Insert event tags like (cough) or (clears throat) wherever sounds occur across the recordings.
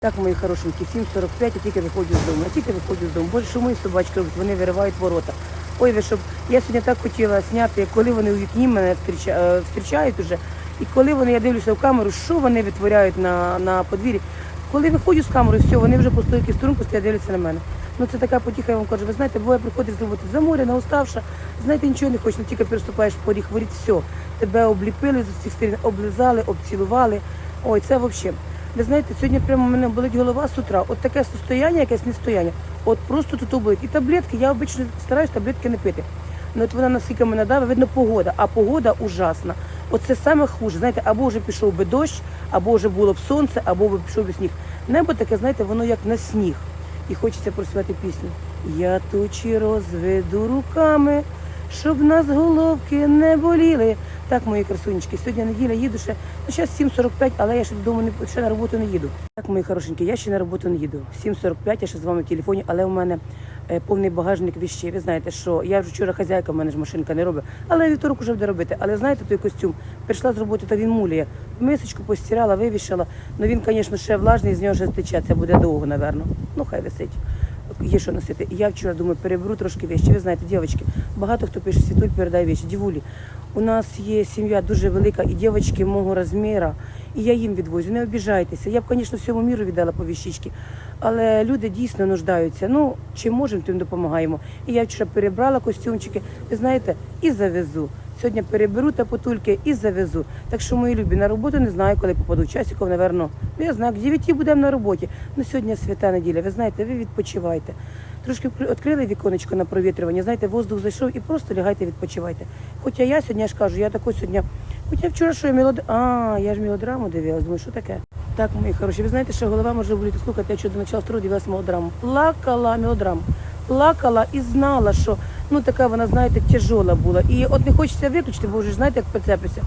Так, мої хорошенькі, 7.45, я тільки виходжу з дому. Я тільки виходжу з дому. Боже, що мої собачки вони виривають ворота. Ой, ви щоб я сьогодні так хотіла зняти, коли вони у вікні мене зустріча- е, зустрічають уже, і коли вони, я дивлюся в камеру, що вони витворяють на, на подвір'ї. Коли виходжу з камери, все, вони вже по стойки струнку стоять, дивляться на мене. Ну це така потіха, я вам кажу, ви знаєте, бо я приходиш з роботи за море, уставша, знаєте, нічого не хочеш, ну, тільки переступаєш поріг, воріт, все. Тебе обліпили з усіх сторін, облизали, обцілували. Ой, це взагалі. Ви знаєте, сьогодні прямо в мене болить голова з утра. От таке состояння, якесь нестояння. От просто тут болить. І таблетки, я обично стараюсь таблетки не пити. Ну от вона наскільки мене давить, видно погода, а погода ужасна. Оце саме хуже. Знаєте, або вже пішов би дощ, або вже було б сонце, або би пішов би сніг. Небо таке, знаєте, воно як на сніг. І хочеться проспівати пісню. Я тучі розведу руками, щоб нас головки не боліли. Так, мої красунечки, сьогодні неділя їду ще. Ну, зараз 7.45, але я ще додому не ще на роботу не їду. Так, мої хорошенькі, я ще на роботу не їду. 7.45, я ще з вами в телефоні, але у мене е, повний багажник віщей. Ви знаєте, що я вже вчора хазяйка, в мене ж машинка не робить. Але вівторок уже буде робити. Але знаєте, той костюм прийшла з роботи, та він муляє. Мисочку постирала, вивішала. Ну він, звісно, ще влажний, з нього вже тече. Це буде довго, напевно. Ну, хай висить. Є що носити. І я вчора думаю, переберу трошки вещі. Ви знаєте, дівчатки, багато хто пише, світуль передай вещі. Дівулі, у нас є сім'я дуже велика, і дівчатки мого розміру, і я їм відвозю. Не обіжайтеся. Я б, звісно, всьому міру віддала по вещички, але люди дійсно нуждаються. Ну, чим можемо, тим допомагаємо. І я вчора перебрала костюмчики, ви знаєте, і завезу. Сьогодні переберу та потульки і завезу. Так що, мої любі, на роботу не знаю, коли попаду. Часиков, напевно, ну я знаю, к 9 будемо на роботі. Ну сьогодні свята неділя. Ви знаєте, ви відпочивайте. Трошки відкрили віконечко на провітрювання, знаєте, воздух зайшов і просто лягайте, відпочивайте. Хоча я сьогодні ж кажу, я тако сьогодні. Хоча вчора що я мелод... А, я ж мелодраму дивилась, думаю, що таке? Так, мої хороші, ви знаєте, що голова може боліти слухати, я що до начала второго дивилась мелодраму. Плакала мелодраму. Плакала і знала, що ну така вона, знаєте, тяжола була. І от не хочеться виключити, бо вже знаєте, як поцепися.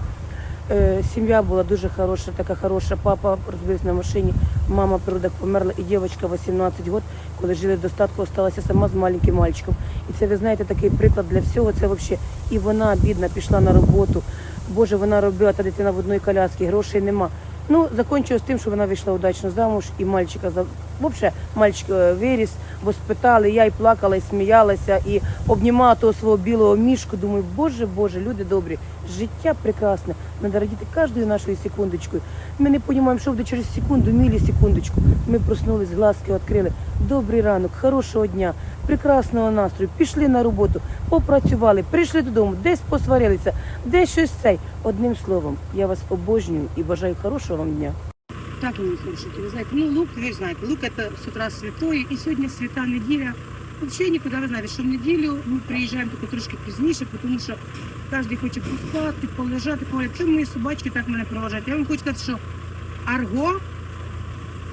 Е, сім'я була дуже хороша, така хороша. Папа розбився на машині, мама природок померла, і дівчинка 18 років, коли жили в достатку, осталася сама з маленьким мальчиком. І це, ви знаєте, такий приклад для всього. Це взагалі. І вона, бідна, пішла на роботу. Боже, вона робила та дитина в одній коляскі, грошей нема. Ну, закінчилось тим, що вона вийшла удачно замуж, і мальчика взагалі мальчик е, виріс, воспитали. Я і плакала, і сміялася, і обнімала того свого білого мішку. Думаю, боже, боже, люди добрі, життя прекрасне. Треба радіти кожною нашою секундочкою. Ми не розуміємо, що буде через секунду, мілісекундочку. Ми проснулись, глазки відкрили. Добрий ранок, хорошого дня, прекрасного настрою. Пішли на роботу, попрацювали, прийшли додому, десь посварилися, десь щось цей. Одним словом, я вас обожнюю і бажаю хорошого вам дня. Так, мої хорошенькі, ви знаєте, ну лук, ви ж знаєте, лук це з утра святої, і сьогодні свята неділя. Взагалі нікуди, ви знаєте, що в неділю ми приїжджаємо таки трошки пізніше, тому що кожен хоче поспати, полежати, погуляти. Це мої собачки так мене проважають. Я вам хочу сказати, що арго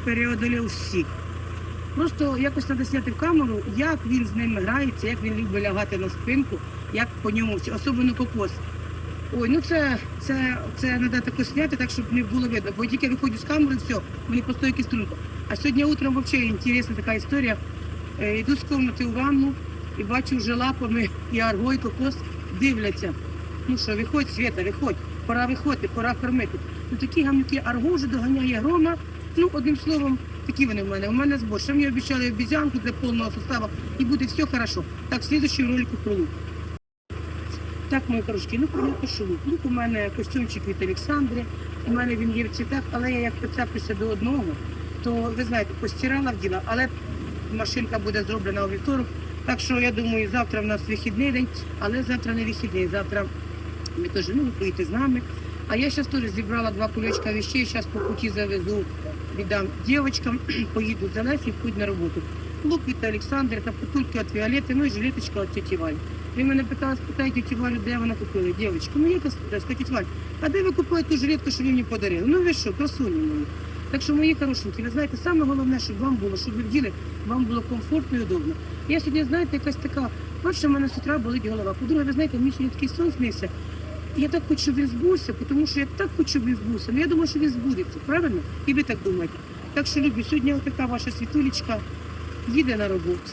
переодолів всіх. Просто якось треба зняти камеру, як він з ними грається, як він любить лягати на спинку, як по ньому особливо кокос. Ой, ну це, це, це треба таке зняти, так щоб не було видно. Бо тільки виходжу з камери, все, мені по стойки струнку. А сьогодні утром взагалі інтересна така історія. Е, Йду з кімнати у ванну і бачу вже лапами і арго, кокос дивляться. Ну що, виходь, Свята, виходь, пора виходити, пора кормити. Ну такі гамнюки арго вже доганяє грома. Ну, одним словом, такі вони в мене. У мене збор. Ще мені обіцяли обізянку для повного составу і буде все хорошо. Так, в слідчому ролику про лук. Так, мої хорошки, ну про лук пишу лук. У мене костюмчик від Олександри, у мене він є в цвітах, але я як прицеплюся до одного, то ви знаєте, постирала вділа, але машинка буде зроблена у вівторок. Так що я думаю, завтра в нас вихідний день, але завтра не вихідний. Завтра ми теж ну, ви поїдете з нами. А я зараз теж зібрала два кульочка вещей, зараз по путі завезу, віддам дівчатам, (clears throat) поїду за Лесі, поїду на роботу. Лук від Олександра, та потульки від Віолети, ну і жилеточка від тіті. Ви мене питали, спитайте тіті Валю, де вона купила. Дівчатка, ну я сказати, тіті Валь, а де ви купили ту жилетку, що ви мені подарили? Ну ви що, красуні мої. Так що, мої хорошенькі, ви знаєте, саме головне, щоб вам було, щоб ви вділи, вам було комфортно і удобно. Я сьогодні, знаєте, якась така, перше, в мене з утра болить голова. По-друге, ви знаєте, мені сьогодні такий сон снився. Я так хочу, щоб він збувся, тому що я так хочу, щоб він збувся. Ну я думаю, що він збудеться, правильно? І ви так думаєте. Так що, любі, сьогодні така ваша світулечка їде на роботу.